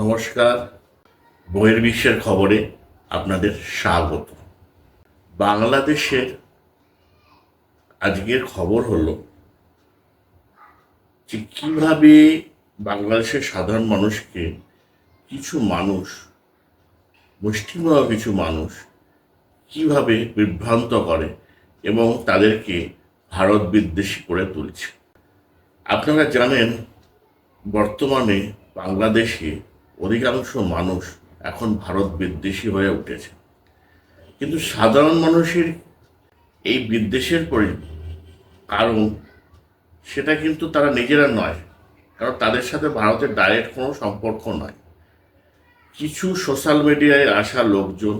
নমস্কার। বহির্বিশ্বের খবরে আপনাদের স্বাগত। বাংলাদেশের আজকের খবর হলো, যে কীভাবে বাংলাদেশের সাধারণ মানুষকে কিছু মানুষ, মুষ্টিমেয় কিছু মানুষ কীভাবে বিভ্রান্ত করে এবং তাদেরকে ভারত বিদ্বেষী করে তুলছে। আপনারা জানেন, বর্তমানে বাংলাদেশে অধিকাংশ মানুষ এখন ভারত বিদ্বেষী হয়ে উঠেছে। কিন্তু সাধারণ মানুষের এই বিদ্বেষের পরি কারণ সেটা কিন্তু তারা নিজেরা নয়, কারণ তাদের সাথে ভারতের ডাইরেক্ট কোনো সম্পর্ক নয়। কিছু সোশ্যাল মিডিয়ায় আসা লোকজন,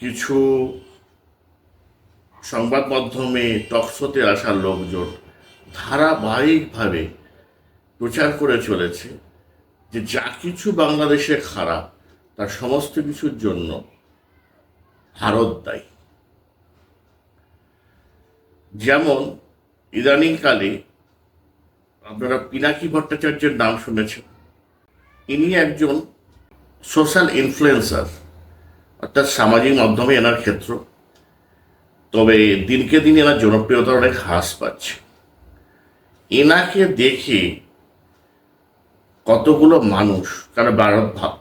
কিছু সংবাদ মাধ্যমে টকশোতে আসা লোকজন ধারাবাহিকভাবে প্রচার করে চলেছে। যে যা কিছু বাংলাদেশে খারাপ, তার সমস্ত কিছুর জন্য ভারত দায়ী। যেমন ইদানিংকালে আপনারা পিনাকি ভট্টাচার্যের নাম শুনেছেন। ইনি একজন সোশ্যাল ইনফ্লুয়েন্সার, অর্থাৎ সামাজিক মাধ্যমে এনার ক্ষেত্র। তবে দিনকে দিন এনার জনপ্রিয়তা অনেক হ্রাস পাচ্ছে। এনাকে দেখে কতগুলো মানুষ, কারণ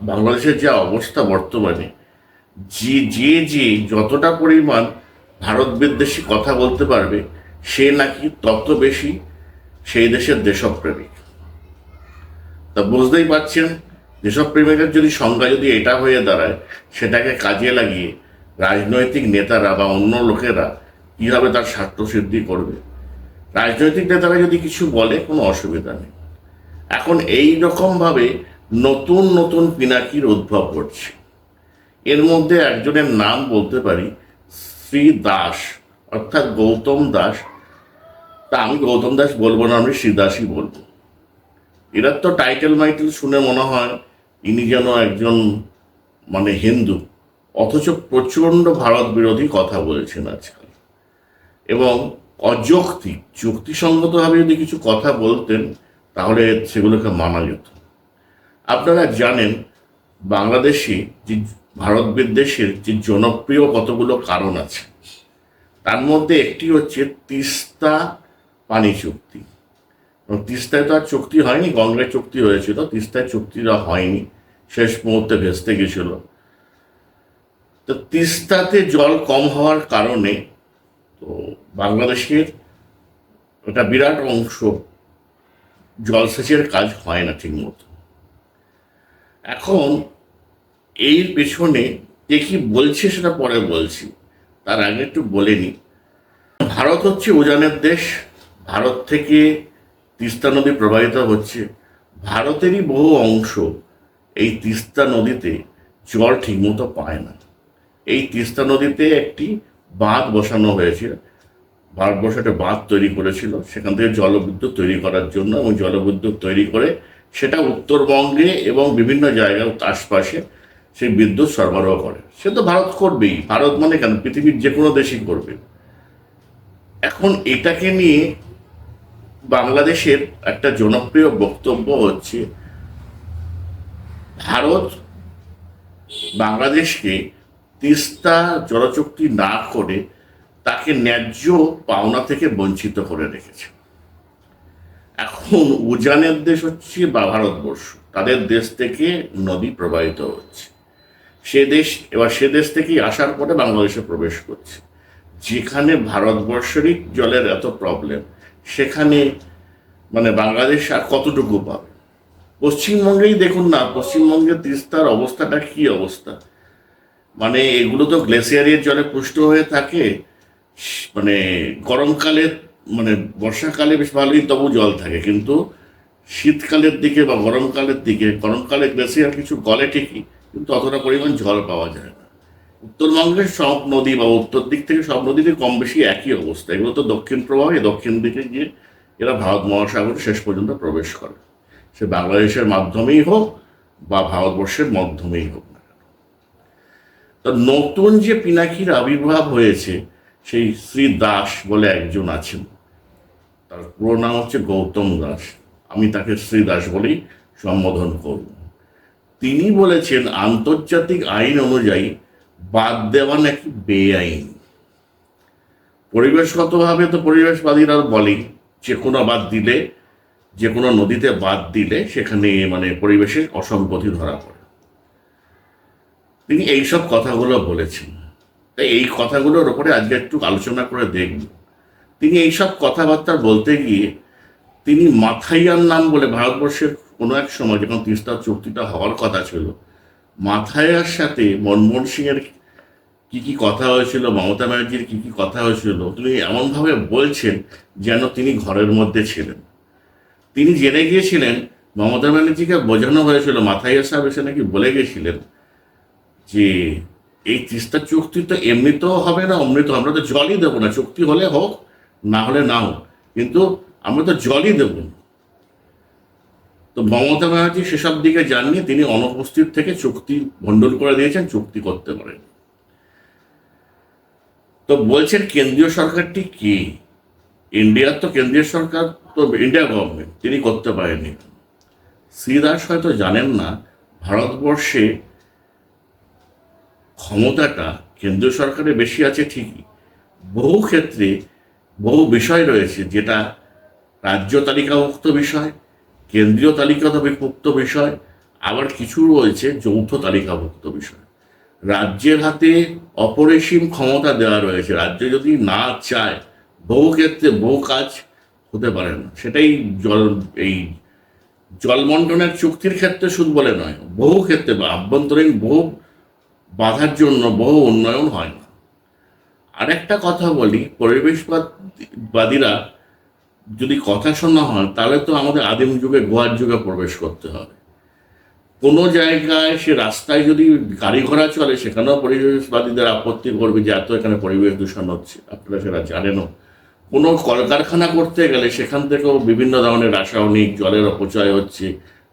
বাংলাদেশের যে অবস্থা বর্তমানে, যে যে যে যতটা পরিমাণ ভারত বিদ্বেষী কথা বলতে পারবে, সে নাকি তত বেশি সেই দেশের দেশপ্রেমিক। তা বুঝতেই পারছেন, দেশপ্রেমিকের যদি সংজ্ঞা যদি এটা হয়ে দাঁড়ায়, সেটাকে কাজে লাগিয়ে রাজনৈতিক নেতারা বা অন্য লোকেরা কীভাবে তার স্বার্থ সিদ্ধি করবে? রাজনৈতিক নেতারা যদি কিছু বলে, কোনো অসুবিধা নেই। এখন এই রকমভাবে নতুন নতুন পিনাকির উদ্ভব করছে এর মধ্যে একজনের নাম বলতে পারি, শ্রী দাস, অর্থাৎ গৌতম দাস। তা আমি গৌতম দাস বলব না, আমি শ্রী দাসই বলব। এরা তো টাইটেল মাইটেল শুনে মনে হয় ইনি যেন একজন মানে হিন্দু, অথচ প্রচণ্ড ভারত বিরোধী কথা বলেছেন আজকাল। এবং অযৌক্তিক, যুক্তিসঙ্গতভাবে যদি কিছু কথা বলতেন তাহলে সেগুলোকে মানা যেত। আপনারা জানেন, বাংলাদেশি যে ভারত বিদ্বেষের যে জনপ্রিয় কতগুলো কারণ আছে, তার মধ্যে একটি হচ্ছে তিস্তা পানি চুক্তি। তিস্তায় তো আর চুক্তি হয়নি গঙ্গায় চুক্তি হয়েছিল, তিস্তায় চুক্তিটা হয়নি, শেষ মুহূর্তে ভেস্তে গেছিল। তো তিস্তাতে জল কম হওয়ার কারণে তো বাংলাদেশের একটা বিরাট অংশ জলসেচের কাজ হয় না ঠিক মতো। এখন এর পেছনে যে কি বলছে সেটা পরে বলছি। তার আগে একটু বলে নিই। ভারত হচ্ছে উজানের দেশ। ভারত থেকে তিস্তা নদী প্রবাহিত হচ্ছে। ভারতেরই বহু অংশ এই তিস্তা নদীতে জল ঠিকমতো পায় না। এই তিস্তা নদীতে একটি বাঁধ বসানো হয়েছিল। ভারতবর্ষ একটা বাঁধ তৈরি করেছিল, সেখান থেকে জলবিদ্যুৎ তৈরি করার জন্য এবং জলবিদ্যুৎ তৈরি করে সেটা উত্তরবঙ্গে এবং বিভিন্ন জায়গায় আশপাশে সেই বিদ্যুৎ সরবরাহ করে। সে তো ভারত করবেই। ভারত মানে কেন? পৃথিবীর যে কোনো দেশই করবে। এখন এটাকে নিয়ে বাংলাদেশের একটা জনপ্রিয় বক্তব্য হচ্ছে, ভারত বাংলাদেশকে তিস্তা জলচুক্তি না করে তাকে ন্যায্য পাওনা থেকে বঞ্চিত করে রেখেছে। এখন উজানের দেশ হচ্ছে বা ভারতবর্ষ, তাদের দেশ থেকে নদী প্রবাহিত হচ্ছে। সে দেশ, এবার সে দেশ থেকেই আসার পরে বাংলাদেশে প্রবেশ করছে। যেখানে ভারতবর্ষেরই জলের এত প্রবলেম সেখানে মানে বাংলাদেশ আর কতটুকু পাবে? পশ্চিমবঙ্গেই দেখুন না, পশ্চিমবঙ্গের তিস্তার অবস্থাটা কি অবস্থা? মানে এগুলো তো গ্লেসিয়ারের জলে পুষ্ট হয়ে থাকে মানে গরমকালে মানে বর্ষাকালে বেশ ভালোই তবু জল থাকে, কিন্তু শীতকালের দিকে বা গরমকালের দিকে, গরমকালে গ্লেসিয়ার কিছু গলে ঠিকই, কিন্তু অতটা পরিমাণ জল পাওয়া যায় না। উত্তরবঙ্গের সব নদী বা উত্তর দিক থেকে সব নদীতে কম বেশি একই অবস্থা, এগুলো তো দক্ষিণ প্রবাহে দক্ষিণ দিকে গিয়ে এরা ভারত মহাসাগর শেষ পর্যন্ত প্রবেশ করে। সে বাংলাদেশের মাধ্যমেই হোক বা ভারতবর্ষের মাধ্যমেই হোক না কেন। নতুন যে পিনাকির আবির্ভাব হয়েছে সেই শ্রী দাস বলে একজন আছেন। তার পুরো নাম হচ্ছে গৌতম দাস। আমি তাকে শ্রী দাস বলেই সম্বোধন করব। তিনি বলেছেন, আন্তর্জাতিক আইন অনুযায়ী বাদ দেওয়া নাকি বেআইন। পরিবেশগতভাবে তো পরিবেশবাদীরা বলেই, যে কোনো বাদ দিলে, যে কোনো নদীতে বাদ দিলে সেখানে মানে পরিবেশের অসঙ্গতি ধরা পড়ে। তিনি এইসব কথাগুলো বলেছেন। তাই এই কথাগুলোর ওপরে আজকে একটু আলোচনা করে দেখব। তিনি এইসব কথাবার্তা বলতে গিয়ে তিনি মাথাইয়ার নাম বলে ভারতবর্ষের কোনো এক সময় যখন তিস্তা চুক্তিটা হওয়ার কথা ছিল, মাথাইয়ার সাথে মনমোহন সিংয়ের কি কি কথা হয়েছিল, মমতা ব্যানার্জির কি কি কথা হয়েছিল, তিনি এমনভাবে বলছেন যেন তিনি ঘরের মধ্যে ছিলেন। তিনি জেনে গিয়েছিলেন, মমতা ব্যানার্জিকে বোঝানো হয়েছিল, মাথাইয়া সাহেব এসে নাকি বলে গেছিলেন যে এই তিস্তা চুক্তি তো এমনিতেও হবে না অমৃত আমরা তো জলই দেবো না। চুক্তি হলে হোক, না হলে না হোক। কিন্তু আমরা তো জলই দেব না। তো মমতা ব্যানার্জি সেসব দিকে জানিয়ে তিনি অনুপস্থিত থেকে চুক্তি ভণ্ডুল করে দিয়েছেন, চুক্তি করতে পারেন। তো বলছেন কেন্দ্রীয় সরকারটি কি? ইন্ডিয়ার তো কেন্দ্রীয় সরকার তো, ইন্ডিয়া গভর্নমেন্ট, তিনি করতে পারেননি। শ্রীদাস হয়তো জানেন না, ভারতবর্ষে ক্ষমতাটা কেন্দ্রীয় সরকারে বেশি আছে ঠিকই। বহু ক্ষেত্রে বহু বিষয় রয়েছে যেটা রাজ্য তালিকাভুক্ত বিষয়, কেন্দ্রীয় তালিকাভুক্ত বিষয়, আবার কিছু রয়েছে যৌথ তালিকাভুক্ত বিষয়। রাজ্যের হাতে অপরিসীম ক্ষমতা দেওয়া রয়েছে, রাজ্য যদি না চায়, বহু ক্ষেত্রে বহু কাজ হতে পারে না। সেটাই জল, এই জলমণ্ডনের চুক্তির ক্ষেত্রে শুধু বলে নয়, বহু ক্ষেত্রে আভ্যন্তরীণ, বহু বাধার জন্য বহু উন্নয়ন হয় না। আরেকটা কথা বলি, পরিবেশবাদীরা যদি কথা শোনা হয়, তাহলে তো আমাদের আদিম যুগে গোয়ার যুগে প্রবেশ করতে হবে। কোনো জায়গায় সে রাস্তায় যদি গাড়ি ঘোড়া চলে, সেখানেও পরিবেশবাদীদের আপত্তি করবে যে, এত এখানে পরিবেশ দূষণ হচ্ছে, আপনারা সেটা জানেনও। কোনো কলকারখানা করতে গেলে, সেখান থেকেও বিভিন্ন ধরনের রাসায়নিক জলের অপচয় হচ্ছে,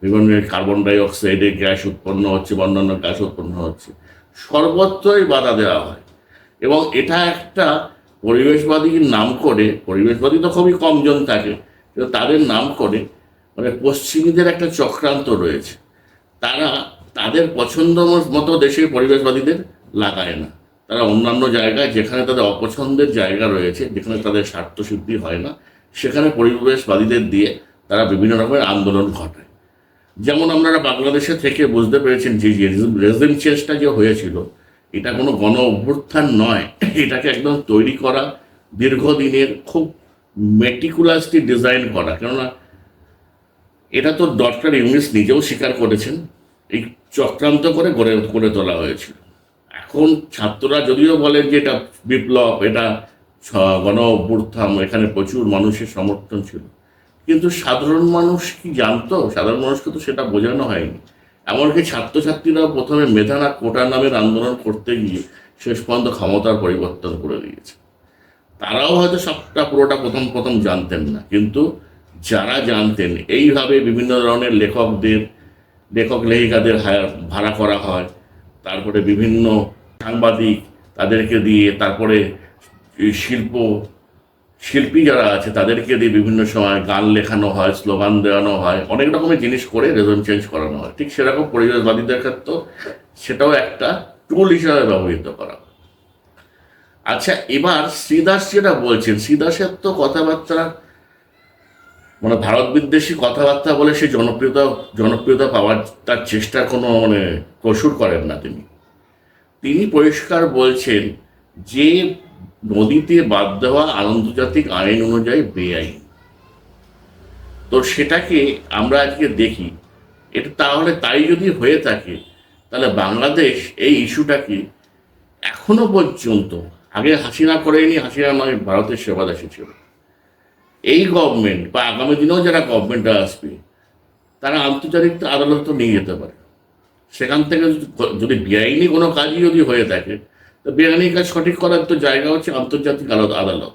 বিভিন্ন কার্বন ডাই অক্সাইডের গ্যাস উৎপন্ন হচ্ছে বা অন্যান্য গ্যাস উৎপন্ন হচ্ছে। সর্বত্রই বাধা দেওয়া হয়। এবং এটা একটা পরিবেশবাদীর নাম করে, পরিবেশবাদী তো খুবই কমজন থাকে, কিন্তু তাদের নাম করে মানে পশ্চিমীদের একটা চক্রান্ত রয়েছে। তারা তাদের পছন্দ মতো দেশের পরিবেশবাদীদের লাগায় না। তারা অন্যান্য জায়গায় যেখানে তাদের অপছন্দের জায়গা রয়েছে, যেখানে তাদের স্বার্থ সিদ্ধি হয় না, সেখানে পরিবেশবাদীদের দিয়ে তারা বিভিন্ন রকমের আন্দোলন ঘটায়। যেমন আপনারা বাংলাদেশে থেকে বুঝতে পেরেছেন যে রেজিম যে হয়েছিল, এটা কোনো গণ অভ্যুত্থান নয়। এটাকে একদম তৈরি করা, দীর্ঘদিনের খুব মেটিকুলাসলি ডিজাইন করা। কেননা এটা তো ডক্টর ইংলিশ নিজেও স্বীকার করেছেন, এই চক্রান্ত করে গড়ে, করে তোলা হয়েছিল। এখন ছাত্ররা যদিও বলেন যে এটা বিপ্লব, এটা গণ অভ্যুত্থান, এখানে প্রচুর মানুষের সমর্থন ছিল। কিন্তু সাধারণ মানুষ কি জানতো? সাধারণ মানুষকে তো সেটা বোঝানো হয়নি। এমনকি ছাত্রছাত্রীরা প্রথমে মেধানা কোটা নামের আন্দোলন করতে গিয়ে শেষ পর্যন্ত ক্ষমতার পরিবর্তন করে দিয়েছে। তারাও হয়তো সবটা পুরোটা প্রথম প্রথম জানতেন না। কিন্তু যারা জানতেন, এইভাবে বিভিন্ন ধরনের লেখকদের, লেখক লেখিকাদের ভাড়া করা হয়। তারপরে বিভিন্ন সাংবাদিক তাদেরকে দিয়ে তারপরে শিল্প শিল্পী যারা আছে, তাদেরকে দিয়ে বিভিন্ন সময় গান লেখানো হয়, স্লোগান দেওয়ানো হয়, অনেক রকমের জিনিস করে রেজন চেঞ্জ করানো হয় ঠিক সেরকম পরিবেশবাদীদের ক্ষেত্রেও সেটাও একটা টুল হিসাবে ব্যবহৃত করা। আচ্ছা এবার শ্রীদাস যেটা বলছেন শ্রীদাসের তো কথাবার্তা মানে ভারত বিদ্বেষী কথাবার্তা বলে সে জনপ্রিয়তা জনপ্রিয়তা পাওয়ার তার চেষ্টার কোনো মানে কসুর করেন না তিনি তিনি পরিষ্কার বলছেন যে নদীতে বাদ দেওয়া আন্তর্জাতিক আইন অনুযায়ী বেআইন। তো সেটাকে আমরা আজকে দেখি। এটা তাহলে তাই যদি হয়ে থাকে, তাহলে বাংলাদেশ এই ইস্যুটাকে এখনও পর্যন্ত, আগে হাসিনা করেনি হাসিনা নয় ভারতের সেবাদাসী ছিল। এই গভর্নমেন্ট বা আগামী দিনেও যারা গভর্নমেন্ট আসবে, তারা আন্তর্জাতিক আদালত তো নিয়ে যেতে পারে। সেখান থেকে যদি- বেআইনি কোনো কাজই যদি হয়ে থাকে বেআইনি কাজ সঠিক করার তো জায়গা হচ্ছে আন্তর্জাতিক আদালত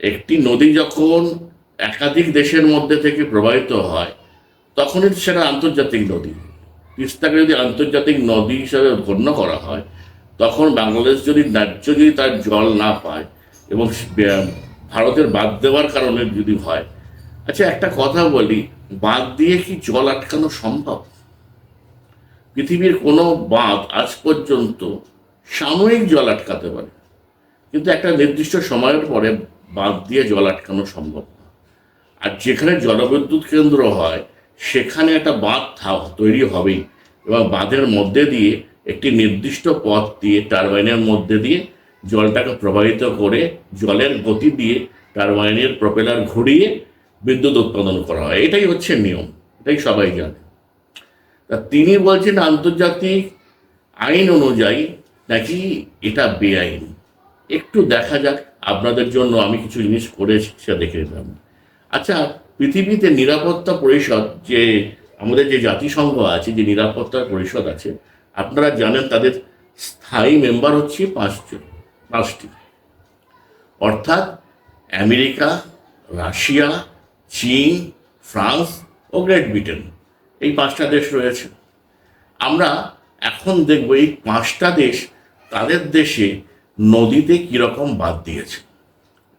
একটি নদী যখন একাধিক দেশের মধ্যে থেকে প্রবাহিত হয়, তখনই সেটা আন্তর্জাতিক নদী। তিস্তাকে যদি আন্তর্জাতিক নদী হিসাবে গণ্য করা হয়, তখন বাংলাদেশ যদি ন্যায্য যদি তার জল না পায় এবং ভারতের বাদ দেওয়ার কারণে যদি হয়। আচ্ছা একটা কথা বলি বাঁধ দিয়ে কি জল আটকানো সম্ভব? পৃথিবীর কোনো বাঁধ আজ পর্যন্ত সাময়িক জল আটকাতে পারে। কিন্তু একটা নির্দিষ্ট সময়ের পরে বাঁধ দিয়ে জল আটকানো সম্ভব না। আর যেখানে জলবিদ্যুৎ কেন্দ্র হয়, সেখানে একটা বাঁধ তৈরি হবেই। এবং বাঁধের মধ্যে দিয়ে একটি নির্দিষ্ট পথ দিয়ে টারবাইনের মধ্যে দিয়ে জলটাকে প্রবাহিত করে জলের গতি দিয়ে টারবাইনের প্রপেলার ঘুরিয়ে বিদ্যুৎ উৎপাদন করা হয়। এটাই হচ্ছে নিয়ম। এটাই সবাই জানে। তা তিনি বলছেন আন্তর্জাতিক আইন অনুযায়ী নাকি এটা বেআইন? একটু দেখা যাক, আপনাদের জন্য আমি কিছু জিনিস করে সেটা দেখে নিলাম। আচ্ছা পৃথিবীতে নিরাপত্তা পরিষদ যে আমাদের যে জাতিসংঘ আছে, যে নিরাপত্তা পরিষদ আছে, আপনারা জানেন তাদের স্থায়ী মেম্বার হচ্ছে পাঁচজন, পাঁচটি। অর্থাৎ আমেরিকা, রাশিয়া, চীন, ফ্রান্স ও গ্রেট ব্রিটেন, এই পাঁচটা দেশ রয়েছে। আমরা এখন দেখব এই পাঁচটা দেশ তাদের দেশে নদীতে কীরকম বাদ দিয়েছে।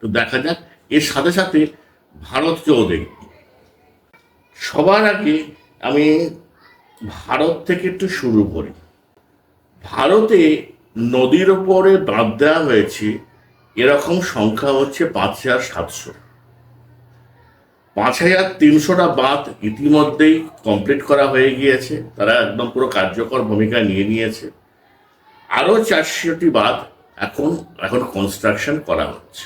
তো দেখা যাক, এর সাথে সাথে ভারতকেও দেখব। সবার আগে আমি ভারত থেকে একটু শুরু করি। ভারতে নদীর ওপরে বাঁধ দেওয়া হয়েছে, এরকম সংখ্যা হচ্ছে পাঁচ হাজার সাতশো। পাঁচ হাজার তিনশোটা বাঁধ ইতিমধ্যেই কমপ্লিট করা হয়ে গিয়েছে। তারা একদম পুরো কার্যকর ভূমিকা নিয়ে নিয়েছে। আরও চারশোটি বাঁধ এখন এখন কনস্ট্রাকশন করা হচ্ছে।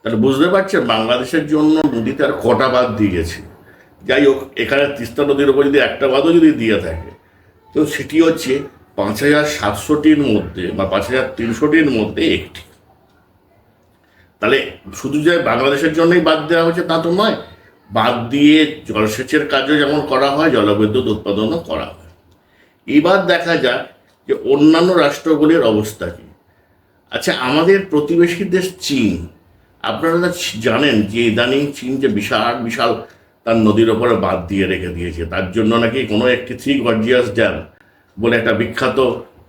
তাহলে বুঝতে পারছেন, বাংলাদেশের জন্য নদীতে আর কটা বাঁধ দিয়েছে যাই হোক, এখানে তিস্তা নদীর উপর যদি একটা বাঁধও যদি দিয়ে থাকে, তো সেটি হচ্ছে পাঁচ হাজার সাতশোটির মধ্যে বা পাঁচ হাজার তিনশোটির মধ্যে একটি। তাহলে শুধু যে বাংলাদেশের জন্যই বাদ দেওয়া হয়েছে তা তো নয় বাদ দিয়ে জলসেচের কাজও যেমন করা হয়, জলবিদ্যুৎ উৎপাদনও করা হয়। এবার দেখা যাক যে অন্যান্য রাষ্ট্রগুলির অবস্থা কী? আচ্ছা আমাদের প্রতিবেশী দেশ চীন। আপনারা জানেন যে ইদানিং চীন যে বিশাল বিশাল তার নদীর ওপরে বাদ দিয়ে রেখে দিয়েছে। তার জন্য নাকি কোনো একটি থ্রি গর্জিয়াস ড্যাম বলে একটা বিখ্যাত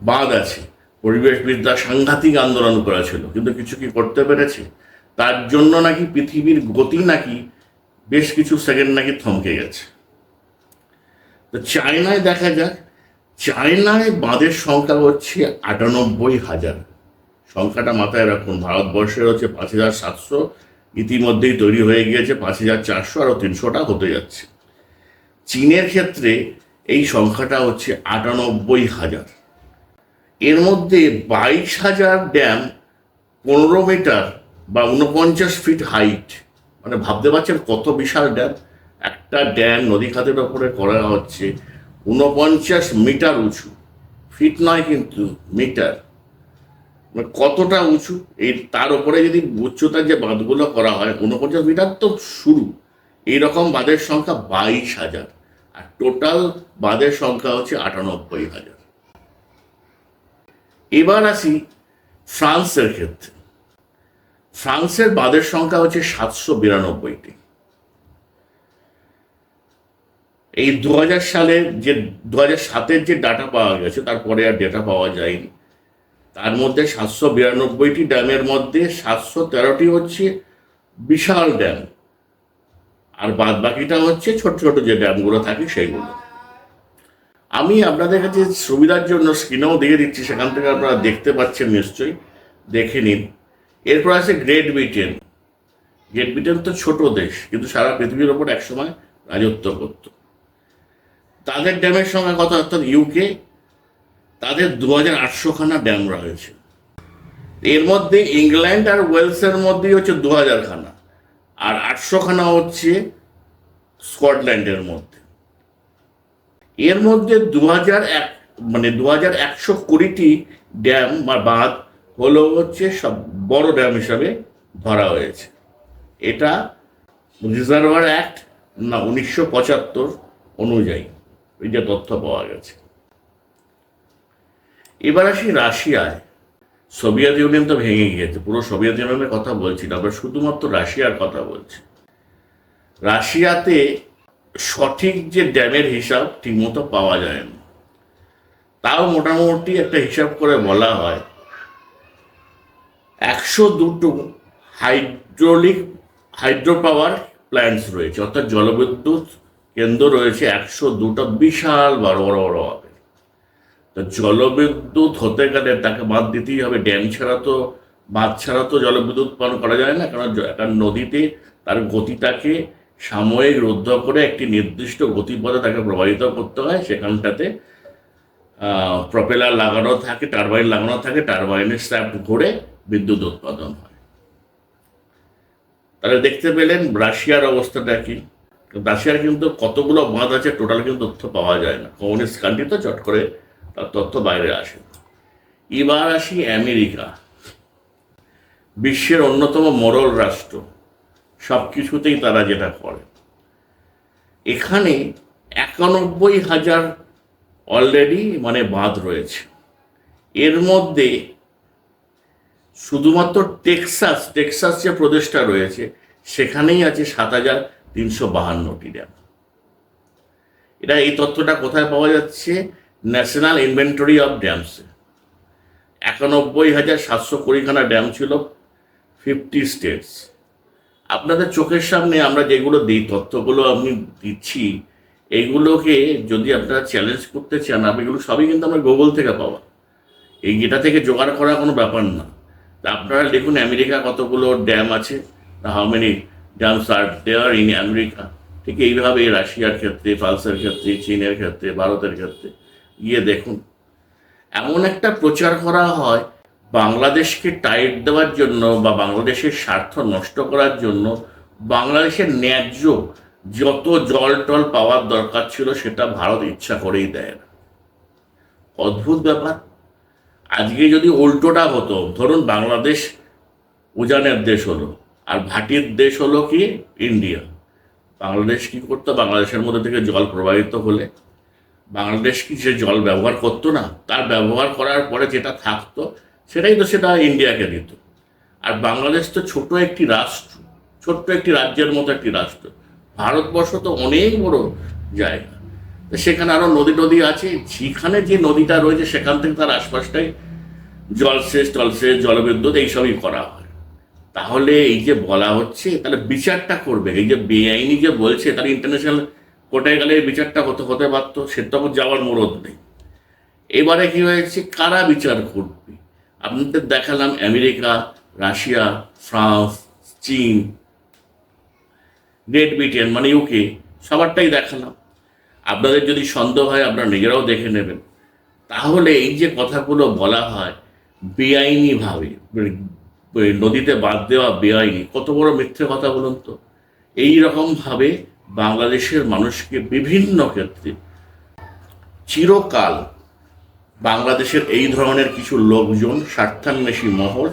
বাঁধ আছে। পরিবেশবিদরা সাংঘাতিক আন্দোলন করেছিল। কিন্তু কিছু কি করতে পেরেছে? তার জন্য নাকি পৃথিবীর গতি নাকি বেশ কিছু সেকেন্ড নাকি থমকে গেছে। তো চায়নায় দেখা যাক চায়নায় বাঁধের সংখ্যা হচ্ছে আটানব্বই হাজার। সংখ্যাটা মাথায় রাখুন, ভারতবর্ষের হচ্ছে পাঁচ হাজার সাতশো ইতিমধ্যেই তৈরি হয়ে গিয়েছে, পাঁচ হাজার চারশো আরও তিনশোটা হতে যাচ্ছে। চীনের ক্ষেত্রে এই সংখ্যাটা হচ্ছে আটানব্বই হাজার। এর মধ্যে বাইশ হাজার ড্যাম পনেরো মিটার বা উনপঞ্চাশ ফিট হাইট মানে ভাবতে পারছেন কত বিশাল ড্যাম? একটা ড্যাম নদী খাতের ওপরে করা হচ্ছে উনপঞ্চাশ মিটার উঁচু। ফিট নয় কিন্তু মিটার। মানে কতটা উঁচু? এই তার উপরে যদি উচ্চতার যে বাঁধগুলো করা হয় উনপঞ্চাশ মিটার তো শুরু। এইরকম বাঁধের সংখ্যা বাইশ হাজার। আর টোটাল বাঁধের সংখ্যা হচ্ছে আটানব্বই হাজার। এবার আসি ফ্রান্সের ক্ষেত্রে। ফ্রান্সের বাঁধের সংখ্যা হচ্ছে সাতশো বিরানব্বইটি। এই দু হাজার সালের যে দু হাজার সাতের যে ডাটা পাওয়া গেছে, তারপরে আর ডেটা পাওয়া যায়নি। তার মধ্যে সাতশো বিরানব্বইটি ড্যামের মধ্যে সাতশো তেরোটি হচ্ছে বিশাল ড্যাম আর বাদ বাকিটা হচ্ছে ছোট ছোট যে ড্যামগুলো থাকে সেইগুলো। আমি আপনাদের কাছে সুবিধার জন্য স্ক্রিনেও দিয়ে দিচ্ছি, সেখান থেকে আপনারা দেখতে পাচ্ছেন নিশ্চয়ই। দেখে নিন। এরপর আছে গ্রেট ব্রিটেন গ্রেট ব্রিটেন তো ছোট দেশ, কিন্তু সারা পৃথিবীর ওপর একসময় রাজত্ব করত। তাদের ড্যামের সংখ্যা কথা অর্থাৎ ইউকে তাদের দু হাজার আটশোখানা ড্যাম রয়েছে। এর মধ্যে ইংল্যান্ড আর ওয়েলসের মধ্যেই হচ্ছে দু হাজার খানা আর আটশোখানা হচ্ছে স্কটল্যান্ডের মধ্যে। এর মধ্যে দু হাজার এক মানে দু হাজার একশো কুড়িটি ড্যাম বা বাঁধ হলো হচ্ছে সব বড় ড্যাম হিসাবে ধরা হয়েছে। এটা রিজার্ভার অ্যাক্ট না, উনিশশো পঁচাত্তর অনুযায়ী। এই যে তথ্য পাওয়া গেছে। এবার আসি রাশিয়ায়। সোভিয়েত ইউনিয়ন তো ভেঙে গিয়েছে পুরো সোভিয়েত ইউনিয়নের কথা বলছি না আমরা শুধুমাত্র রাশিয়ার কথা বলছি। রাশিয়াতে সঠিক যে ড্যামের হিসাব ঠিকমতো পাওয়া যায় না তাও মোটামুটি একটা হিসাব করে বলা হয়, একশো দুটো হাইড্রোলিক হাইড্রো পাওয়ার প্ল্যান্টস রয়েছে, অর্থাৎ জলবিদ্যুৎ কেন্দ্র রয়েছে একশো দুটো বিশাল বড় বড় বড় হবে। তো জলবিদ্যুৎ হতে গেলে তাকে বাদ দিতেই হবে। ড্যাম ছাড়া তো, বাঁধ ছাড়া তো জলবিদ্যুৎ উৎপন্ন করা যায় না, কারণ একটা নদীতে তার গতিটাকে সাময়িক রুদ্ধ করে একটি নির্দিষ্ট গতিপথে তাকে প্রবাহিত করতে হয়। সেখানটাতে প্রপেলার লাগানো থাকে, টারবাইন লাগানো থাকে টারবাইনের স্ট্যাপ ঘুরে বিদ্যুৎ উৎপাদন হয়। তাহলে দেখতে পেলেন রাশিয়ার অবস্থাটা কি? রাশিয়ার কিন্তু কতগুলো বাঁধ আছে টোটাল কিন্তু তথ্য পাওয়া যায় না। কমিউনিস্ট কান্ট্রি তো চট করে তার তথ্য বাইরে আসে। এবার আসি আমেরিকা। বিশ্বের অন্যতম মরল রাষ্ট্র। সব কিছুতেই তারা যেটা করে। এখানে একানব্বই হাজার অলরেডি মানে বাঁধ রয়েছে। এর মধ্যে শুধুমাত্র টেক্সাস টেক্সাস যে প্রদেশটা রয়েছে, সেখানেই আছে সাত হাজার তিনশো বাহান্নটি ড্যাম এটা এই তথ্যটা কোথায় পাওয়া যাচ্ছে? ন্যাশনাল ইনভেন্টরি অফ ড্যামসে একানব্বই হাজার সাতশো কুড়িখানা ড্যাম ছিল ফিফটি স্টেটস আপনাদের চোখের সামনে আমরা যেগুলো দিই, তথ্যগুলো আমি দিচ্ছি, এইগুলোকে যদি আপনারা চ্যালেঞ্জ করতে চান আমি এগুলো সবই কিন্তু আমরা গুগল থেকে পাওয়া এই এটা থেকে জোগাড় করা কোনো ব্যাপার না। তা আপনারা দেখুন আমেরিকা কতগুলো ড্যাম আছে how many are there in America ঠিক এইভাবে রাশিয়ার ক্ষেত্রে, ফ্রান্সের ক্ষেত্রে, চীনের ক্ষেত্রে, ভারতের ক্ষেত্রে। গিয়ে দেখুন। এমন একটা প্রচার করা হয়, বাংলাদেশকে টাইট দেওয়ার জন্য বা বাংলাদেশের স্বার্থ নষ্ট করার জন্য বাংলাদেশের ন্যায্য যত জল টল পাওয়ার দরকার ছিল সেটা ভারত ইচ্ছা করেই দেয় না। অদ্ভুত ব্যাপার। আজকে যদি উল্টোটা হতো, ধরুন বাংলাদেশ উজানের দেশ হলো। আর ভাটির দেশ হলো কি? ইন্ডিয়া। বাংলাদেশ কি করতো? বাংলাদেশের মধ্যে থেকে জল প্রবাহিত হলে। বাংলাদেশ কি সে জল ব্যবহার করতো না, তার ব্যবহার করার পরে যেটা থাকতো, সেটাই তো সেটা ইন্ডিয়াকে দিত। আর বাংলাদেশ তো ছোট একটি রাষ্ট্র, ছোট্ট একটি রাজ্যের মতো একটি রাষ্ট্র। ভারতবর্ষ তো অনেক বড় জায়গা। সেখানে আরও নদী টদী আছে। যেখানে যে নদীটা রয়েছে, সেখান থেকে তার আশপাশটাই জলসেচ টলসেচ জলবিদ্যুৎ, এইসবই করা হয়। তাহলে এই যে বলা হচ্ছে, তাহলে বিচারটা করবে। এই যে বেআইনি যে বলছে, তাহলে ইন্টারন্যাশনাল কোর্টে গেলে এই বিচারটা হতে হতে পারত সে তো যাওয়ার মুরদ নেই। এবারে কি হয়েছে? কারা বিচার করবে? আপনাদের দেখালাম আমেরিকা, রাশিয়া, ফ্রান্স, চীন গ্রেট ব্রিটেন মানে ইউকে সবারটাই দেখালাম। আপনাদের যদি সন্দেহ হয়, আপনারা নিজেরাও দেখে নেবেন। তাহলে এই যে কথাগুলো বলা হয়, বেআইনিভাবে নদীতে বাদ দেওয়া বেআইনি। কত বড় মিথ্যে কথা বলুন তো? এই রকমভাবে বাংলাদেশের মানুষকে বিভিন্ন ক্ষেত্রে চিরকাল বাংলাদেশের এই ধরনের কিছু লোকজন, স্বার্থান্বেষী মহল,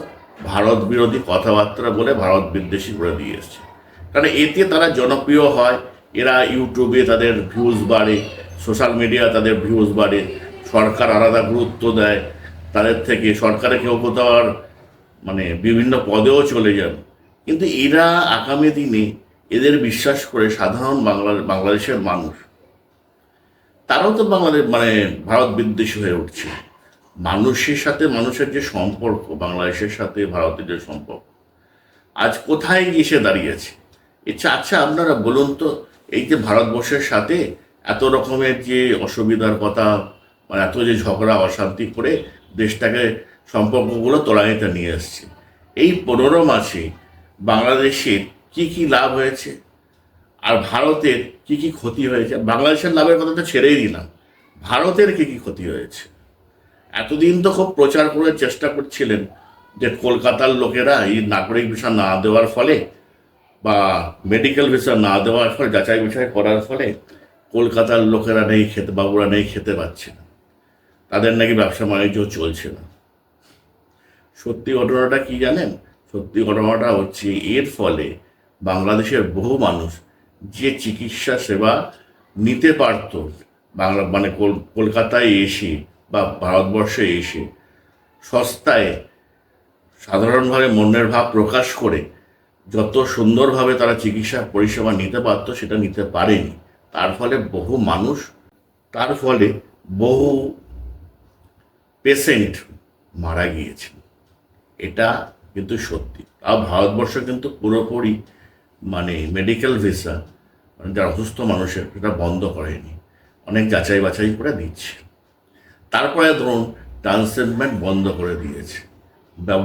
ভারত বিরোধী কথাবার্তা বলে ভারত বিদ্বেষী করে দিয়ে এসছে। কারণ এতে তারা জনপ্রিয় হয়, এরা ইউটিউবে তাদের ভিউজ বাড়ে সোশ্যাল মিডিয়া তাদের ভিউজ বাড়ে, সরকার আলাদা গুরুত্ব দেয়, তাদের থেকে সরকারে কেউ কোথাও আর মানে বিভিন্ন পদেও চলে যান। কিন্তু এরা আগামী দিনে এদের বিশ্বাস করে সাধারণ বাংলা বাংলাদেশের মানুষ। তারাও তো বাংলাদেশ মানে ভারত বিদ্বেষী হয়ে উঠছে। মানুষের সাথে মানুষের যে সম্পর্ক, বাংলাদেশের সাথে ভারতের যে সম্পর্ক। আজ কোথায় গিয়ে সে দাঁড়িয়েছে আচ্ছা আচ্ছা আপনারা বলুন তো, এই যে ভারতবর্ষের সাথে এত রকমের যে অসুবিধার কথা মানে এত যে ঝগড়া, অশান্তি করে দেশটাকে সম্পর্কগুলো তোলানিতে নিয়ে এসছে। এই পনেরো মাসে বাংলাদেশের কি কি লাভ হয়েছে? আর ভারতের কি কি ক্ষতি হয়েছে? বাংলাদেশের লাভের কথা তো ছেড়েই দিলাম। ভারতের কি কি ক্ষতি হয়েছে? এতদিন তো খুব প্রচার করে চেষ্টা করছিলেন যে কলকাতার লোকেরা এই নাগরিক ভিসা না দেওয়ার ফলে বা মেডিকেল ভিসা না দেওয়ার ফলে, যাচাই বাছাই করার ফলে কলকাতার লোকেরা নেই খেতে বাবুরা নেই, খেতে পাচ্ছে না। তাদের নাকি ব্যবসা বাণিজ্য চলছে না। সত্যি ঘটনাটা কি জানেন? সত্যি ঘটনাটা হচ্ছে এর ফলে বাংলাদেশের বহু মানুষ যে চিকিৎসা সেবা নিতে পারত, বাংলা মানে কলকাতায় এসে বা ভারতবর্ষে এসে সস্তায় সাধারণভাবে মনের ভাব প্রকাশ করে যত সুন্দরভাবে তারা চিকিৎসা পরিষেবা নিতে পারতো, সেটা নিতে পারেনি। তার ফলে বহু মানুষ, তার ফলে বহু পেশেন্ট মারা গিয়েছেন এটা কিন্তু সত্যি। আর ভারতবর্ষ কিন্তু পুরোপুরি মানে মেডিকেল ভিসা মানে যারা অসুস্থ মানুষের, সেটা বন্ধ করেনি। অনেক যাচাই বাছাই করে দিচ্ছে। তারপরে ধরুন ট্রান্সলেটমেন্ট বন্ধ করে দিয়েছে।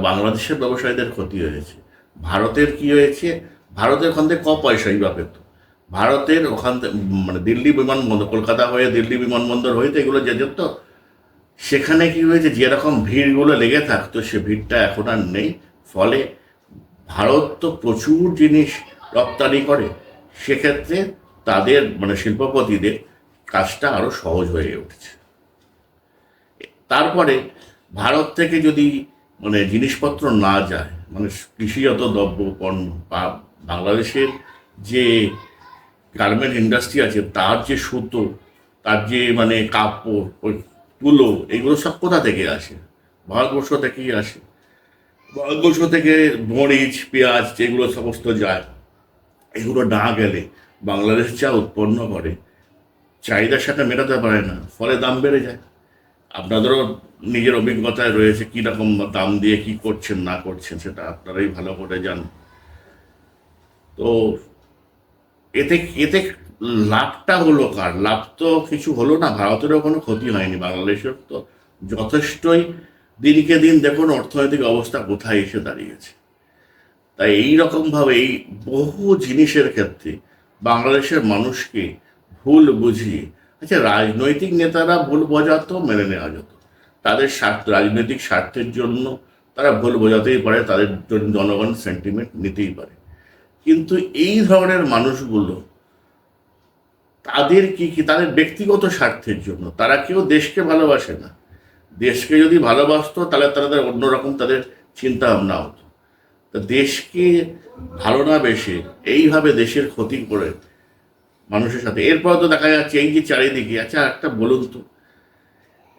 বাংলাদেশের ব্যবসায়ীদের ক্ষতি হয়েছে। ভারতের কি হয়েছে? ভারতের ওখান থেকে ক পয়সাই বা পেত। ভারতের ওখান থেকে মানে দিল্লি বিমানবন্দর, কলকাতা হয়ে দিল্লি বিমানবন্দর হইতে এগুলো যে যেত সেখানে কি হয়েছে? যেরকম ভিড়গুলো লেগে থাকতো, সে ভিড়টা এখন আর নেই। ফলে ভারত তো প্রচুর জিনিস রপ্তানি করে। সেক্ষেত্রে তাদের মানে শিল্পপতিদের কাজটা আরও সহজ হয়ে উঠেছে। তারপরে ভারত থেকে যদি মানে জিনিসপত্র না যায় মানে কৃষিজাত দ্রব্য, পণ্য, বা বাংলাদেশের যে গার্মেন্ট ইন্ডাস্ট্রি আছে, তার যে সুতো, তার যে মানে কাপড় তুলো এগুলো সব কোথা থেকে আসে? ভারতবর্ষ থেকেই আসে। ভারতবর্ষ থেকে মরিচ, পেঁয়াজ, যেগুলো সমস্ত যায়, এগুলো না গেলে বাংলাদেশ যা উৎপন্ন করে, চাহিদার সাথে মেটাতে পারে না, ফলে দাম বেড়ে যায়। আপনাদেরও নিজের অভিজ্ঞতায় রয়েছে কী রকম দাম দিয়ে কি করছেন, না করছেন, সেটা আপনারাই ভালো করে জান তো এতে এতে লাভটা হলো কার? লাভ তো কিছু হলো না, ভারতেরও কোনো ক্ষতি হয়নি, বাংলাদেশের তো যথেষ্টই। দিনকে দিন দেখুন, অর্থনৈতিক অবস্থা কোথায় এসে দাঁড়িয়েছে। তাই এই রকমভাবে এই বহু জিনিসের ক্ষেত্রে বাংলাদেশের মানুষকে ভুল বুঝিয়ে আচ্ছা রাজনৈতিক নেতারা ভুল বোঝাতো, মেনে নেওয়া যেত। তাদের স্বার্থ, রাজনৈতিক স্বার্থের জন্য তারা ভুল বোঝাতেই পারে, তাদের জন্য জনগণ সেন্টিমেন্ট নিতেই পারে। কিন্তু এই ধরনের মানুষগুলো তাদের কি কি, তাদের ব্যক্তিগত স্বার্থের জন্য। তারা কেউ দেশকে ভালোবাসে না। দেশকে যদি ভালোবাসতো, তাহলে তাদের অন্যরকম তাদের চিন্তা ভাবনা হতো। তা দেশকে ভালো না বেশি এইভাবে দেশের ক্ষতি করে মানুষের সাথে। এরপর তো দেখা যাচ্ছে এই যে চারিদিকে আচ্ছা একটা বলুন তো।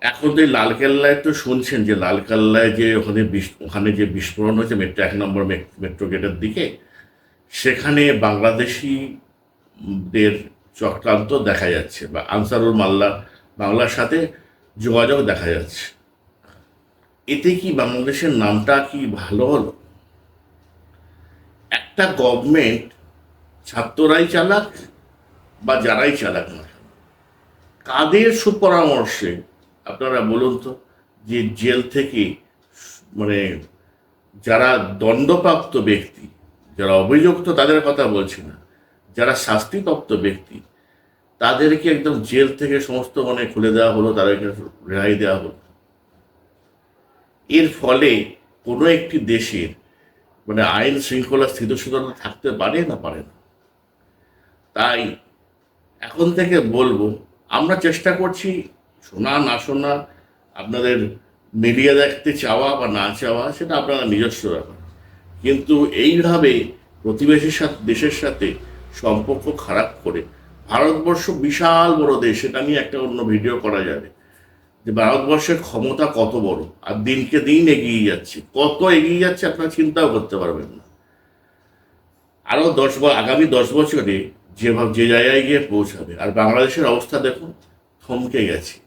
এখন তো লালকেল্লায় তো শুনছেন যে লালকেল্লায় যে ওখানে ওখানে যে বিস্ফোরণ হয়েছে মেট্রো, এক নম্বর মেট্রো গেটের দিকে, সেখানে বাংলাদেশিদের চক্রান্ত দেখা যাচ্ছে বা আনসারুল মাল্লা বাংলার সাথে যোগাযোগ দেখা যাচ্ছে। এতে কি বাংলাদেশের নামটা কি ভালো হলো? একটা গভর্নমেন্ট ছাত্ররাই চালাক বা যারাই চালাক না কাদের সুপরামর্শে, আপনারা বলুন তো, যে জেল থেকে মানে যারা দণ্ডপ্রাপ্ত ব্যক্তি, যারা অভিযুক্ত, তাদের কথা বলছি না। যারা শাস্তিপ্রাপ্ত ব্যক্তি, তাদেরকে একদম জেল থেকে সমস্ত মানে খুলে দেওয়া হলো, তাদেরকে রেহাই দেওয়া হলো। এর ফলে কোনো একটি দেশের মানে আইন শৃঙ্খলা স্থিতিশীলতা থাকতে পারে না পারে না। তাই এখন থেকে বলব, আমরা চেষ্টা করছি শোনা, না শোনা, আপনাদের মিডিয়া দেখতে চাওয়া বা না চাওয়া, সেটা আপনারা নিজস্ব ব্যাপার। কিন্তু এইভাবে প্রতিবেশীর সাথে, দেশের সাথে সম্পর্ক খারাপ করে ভারতবর্ষ বিশাল বড় দেশ, সেটা নিয়ে একটা অন্য ভিডিও করা যাবে। যে ভারতবর্ষের ক্ষমতা কত বড়? আর দিনকে দিন এগিয়ে যাচ্ছে। কত এগিয়ে যাচ্ছে আপনারা চিন্তাও করতে পারবেন না। আরও দশ আগামী দশ বছরে যেভাবে যে জায়গায় গিয়ে পৌঁছাবে। আর বাংলাদেশের অবস্থা দেখুন, থমকে গেছে।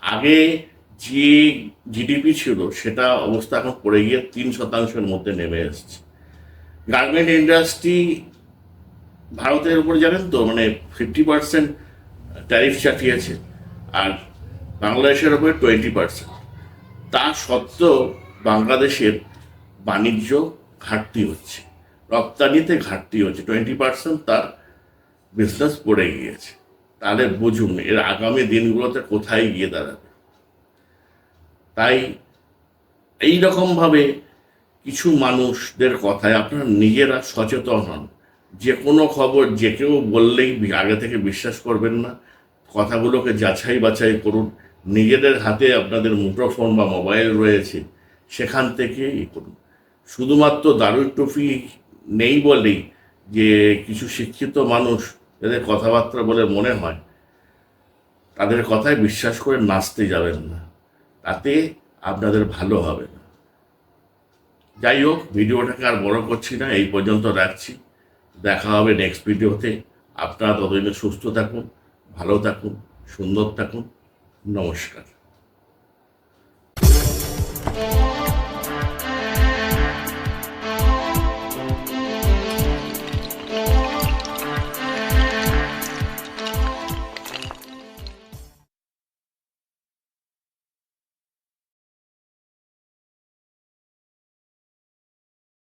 আগে যে জিডিপি ছিল, সেটা অবস্থা এখন পড়ে গিয়ে তিন শতাংশের মধ্যে নেমে এসছে। গার্মেন্ট ইন্ডাস্ট্রি ভারতের উপর জানেন তো মানে ফিফটি পার্সেন্ট ট্যারিফ চাপিয়েছে আর বাংলাদেশের উপরে টোয়েন্টি পার্সেন্ট তা সত্ত্বেও বাংলাদেশের বাণিজ্য ঘাটতি হচ্ছে, রপ্তানিতে ঘাটতি হচ্ছে টোয়েন্টি পার্সেন্ট তার বিজনেস পড়ে গিয়েছে। তাহলে বুঝুন, এর আগামী দিনগুলোতে কোথায় গিয়ে দাঁড়াবে? তাই এই রকমভাবে কিছু মানুষদের কথায় আপনারা নিজেরা সচেতন হন। যে কোনো খবর যে কেউ বললেই আগে থেকে বিশ্বাস করবেন না। কথাগুলোকে যাচাই বাছাই করুন। নিজেদের হাতে আপনাদের মুঠোফোন বা মোবাইল রয়েছে, সেখান থেকে ই করুন। শুধুমাত্র দারুণ টুপি নেই বলেই যে কিছু শিক্ষিত মানুষ যাদের কথাবার্তা বলে মনে হয়, তাদের কথায় বিশ্বাস করে নাচতে যাবেন না। তাতে আপনাদের ভালো হবে না। যাই হোক, ভিডিওটাকে আর বড় করছি না, এই পর্যন্ত রাখছি। দেখা হবে নেক্সট ভিডিওতে আপনারা ততদিনে সুস্থ থাকুন ভালো থাকুন সুন্দর থাকুন। নমস্কার।